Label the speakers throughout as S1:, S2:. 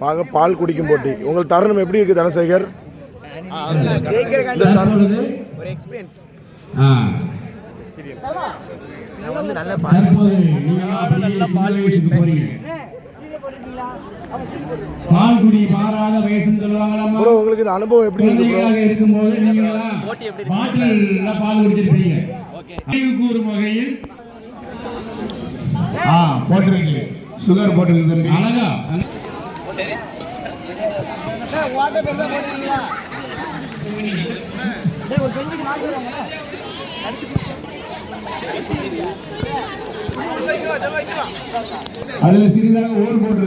S1: பாக பால் குடிக்கும் போட்டி. உங்கள் தருணம் எப்படி இருக்கு தனசேகர்? இந்த தருணம்.
S2: ஒரு எக்ஸ்பீரியன்ஸ்
S3: ஆ.
S2: நான் வந்து நல்ல
S3: தற்போது நீங்கள்
S4: நல்ல பால்
S3: வயசுக்கு போறீங்க. பால் குடி மாறாத வயசுன்னு சொல்லுவாங்களாம்மா
S1: ப்ரோ உங்களுக்கு இந்த அனுபவம் எப்படி இருக்கு ப்ரோ?
S3: இருக்கும்போது பால் குடிச்சிருப்பீங்க. கூறும் வகையில். ஆ போட்டிருக்கு சுகர் போட்டிருக்கு அழகா. அதுல சிறிதாக ஓர் போட்டு.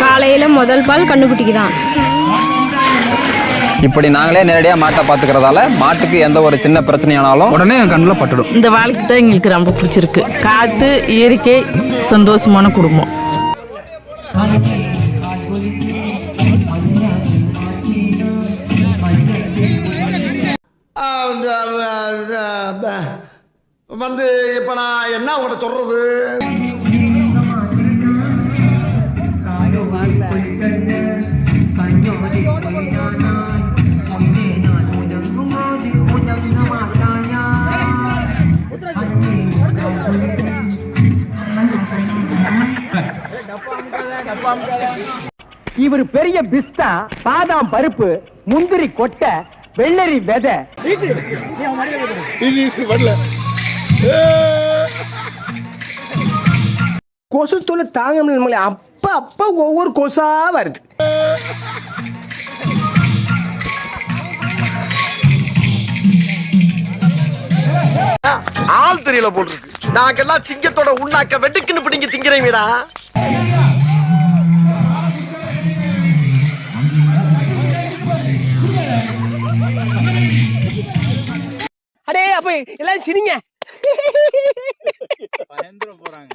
S5: காலையில் முதல் பால் கண்ணுக்குட்டிக்கு தான்
S6: இப்படி நாங்களே நேரடியாக மாட்டை பார்த்துக்கிறதால மாட்டுக்கு எந்த ஒரு சின்ன பிரச்சனையானாலும் உடனே கண்ணில் பட்டுடும்.
S7: இந்த வாழ்க்கை தான் எங்களுக்கு ரொம்ப பிடிச்சிருக்கு. காற்று இயற்கை சந்தோஷமான குடும்பம்.
S8: வந்து இப்ப நான் என்ன உங்கள்கிட்ட சொல்றது?
S9: இவர் பெரிய பிஸ்தா பாதாம் பருப்பு முந்திரி கொட்டை வெள்ளரி விதை. கொசு தொலை தாங்க அப்ப அப்ப ஒவ்வொரு கொசா வருது.
S8: ஆள் தெரியல போல் இருக்கு. நாங்கெல்லாம் சிங்கத்தோட உண்ணாக்க வெட்டுக்குன்னு பிடிங்க திங்கிறீங்கடா
S9: அடே அப்ப எல்லாரும் சிரிங்க.
S4: பயந்துட போறாங்க.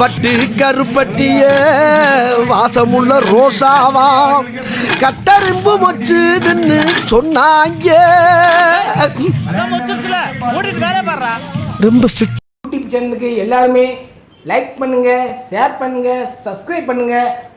S8: பட்டு கருப்பட்டிய வாசமுள்ள ரோசாவா? கட்டரும்பு சொன்னாங்க.
S4: ஓடிட்டு வேலை பாடுறா.
S8: ரொம்ப
S9: யூடியூப் சேனலுக்கு எல்லாருமே லைக் பண்ணுங்க ஷேர் பண்ணுங்க சப்ஸ்கிரைப் பண்ணுங்க.